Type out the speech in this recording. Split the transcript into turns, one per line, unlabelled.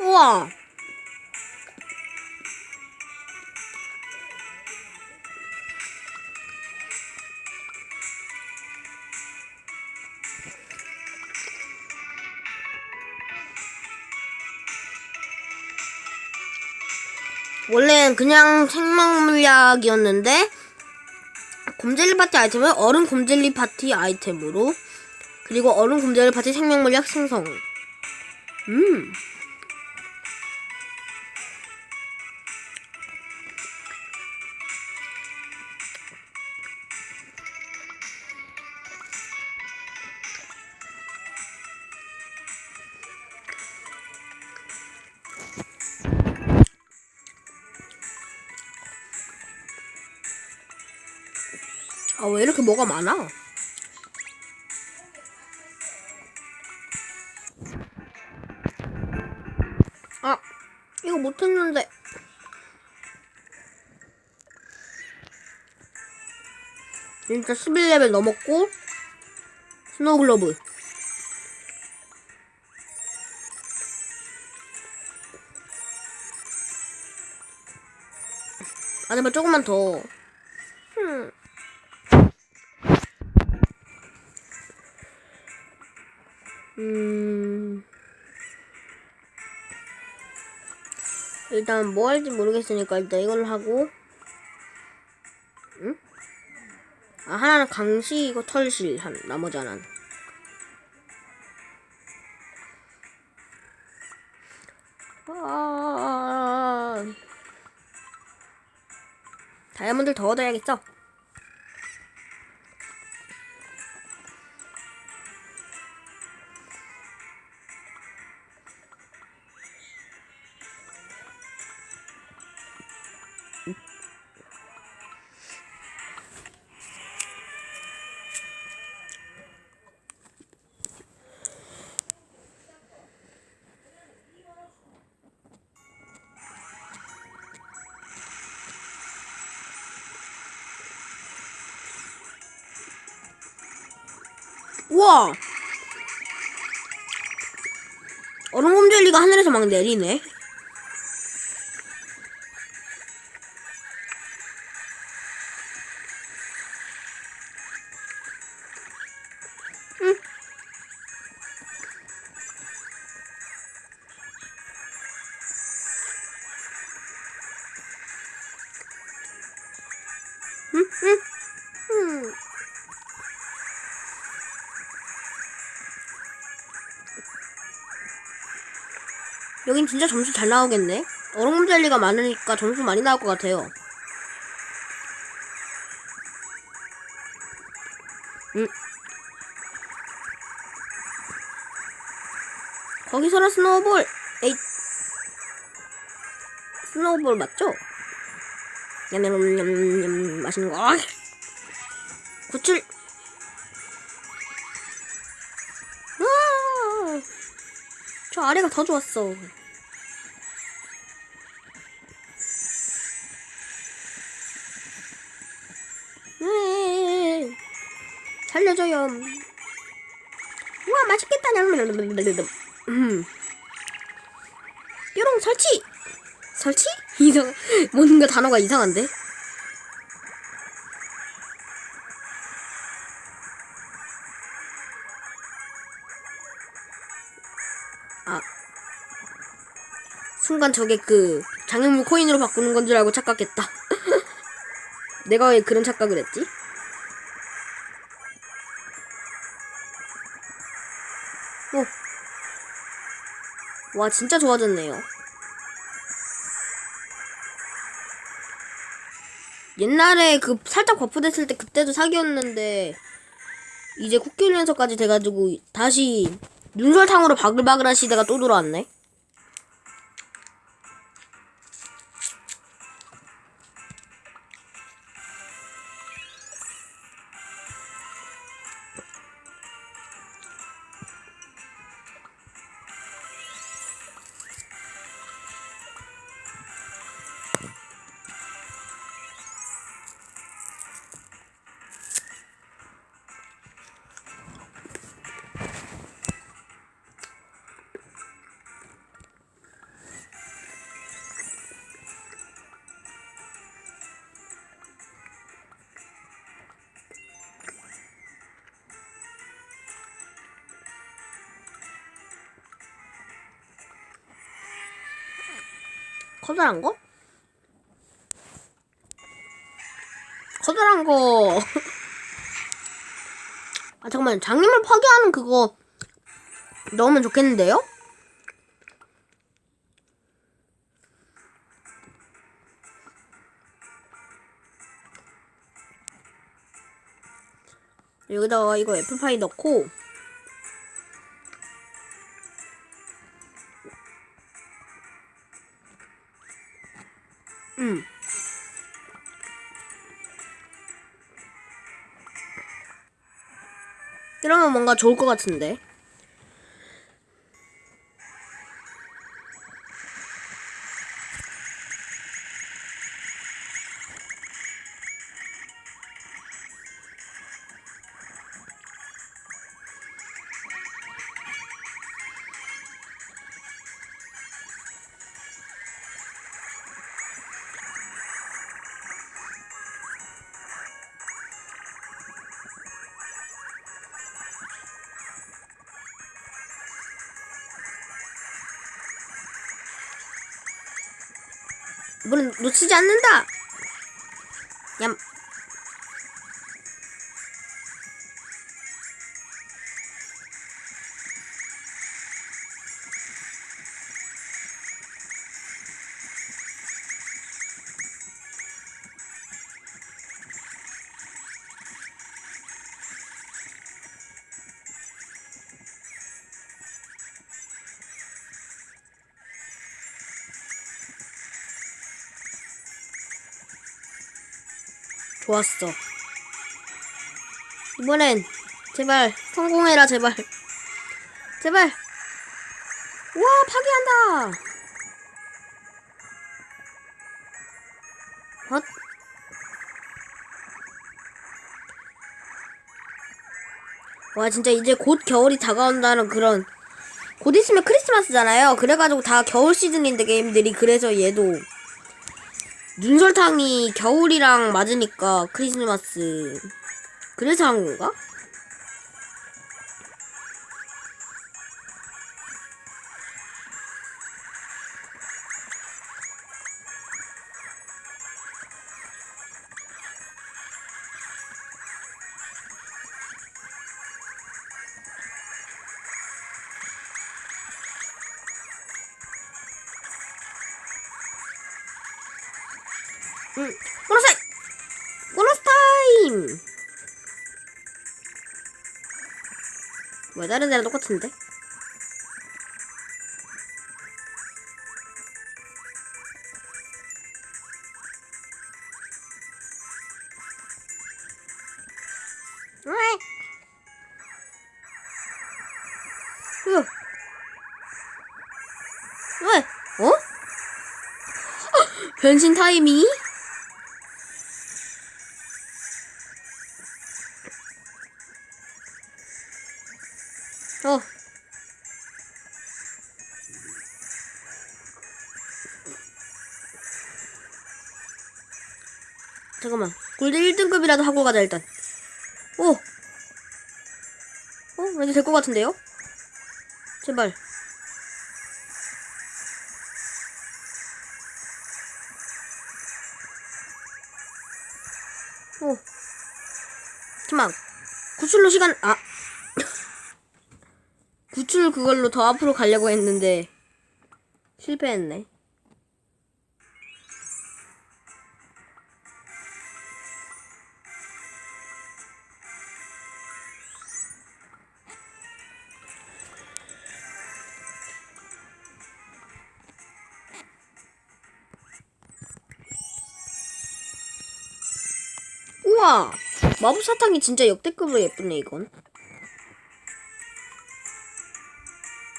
우와. 원래는 그냥 생명 물약이었는데 곰젤리 파티 아이템을 얼음 곰젤리 파티 아이템으로 그리고 얼음 곰젤리 파티 생명 물약 생성. 음. 아, 왜 이렇게 뭐가 많아? 아, 이거 못했는데. 진짜 11레벨 넘었고, 스노우글로브. 아니면 조금만 더. 음. 음. 일단 뭐 할지 모르겠으니까 일단 이걸 하고. 응? 아, 하나는 강시, 이거 털실, 한, 나머지 하나는. 아, 다이아몬드를 더 얻어야겠어. 우와! 얼음 젤리가 하늘에서 막 내리네. 응. 여긴 진짜 점수 잘 나오겠네. 얼음 젤리가 많으니까 점수 많이 나올 것 같아요. 음. 거기서는 스노우볼. 에이. 스노우볼 맞죠? 냠냠냠냠 맛있는 거. 아! 구칠. 아! 저 아래가 더 좋았어. 살려줘요. 우와 맛있겠다. 음. 뾰롱 설치. 설치? 이상 뭔가 단어가 이상한데. 아. 순간 저게 그 장애물 코인으로 바꾸는 건 줄 알고 착각했다. 내가 왜 그런 착각을 했지? 와, 진짜 좋아졌네요. 옛날에 그 살짝 버프 됐을 때 그때도 사기였는데 이제 쿠키 연서까지 돼가지고 다시 눈설탕으로 바글바글한 시대가 또 돌아왔네. 커다란 거? 커다란 거. 아, 잠깐만. 장님을 파괴하는 그거 넣으면 좋겠는데요? 여기다가 이거 애플파이 넣고 음. 이러면 뭔가 좋을 것 같은데. 이번엔 놓치지 않는다. 좋았어. 이번엔 제발 성공해라 제발. 제발. 와 파괴한다. 헛. 와 진짜 이제 곧 겨울이 다가온다는 그런 곧 있으면 크리스마스잖아요. 그래가지고 다 겨울 시즌인데 게임들이 그래서 얘도 눈설탕이 겨울이랑 맞으니까 크리스마스 그래서 한 건가? 응, 타임! 보너스 타임! 왜 다른 데랑 똑같은데? 왜? 으. 왜? 어? 변신 타이밍? 어. 잠깐만. 골드 1등급이라도 하고 가자, 일단. 오! 어? 왠지 될 것 같은데요? 제발. 오. 잠깐만. 구출로 시간, 아. 구출 그걸로 더 앞으로 가려고 했는데 실패했네. 우와! 마법 사탕이 진짜 역대급으로 예쁘네, 이건.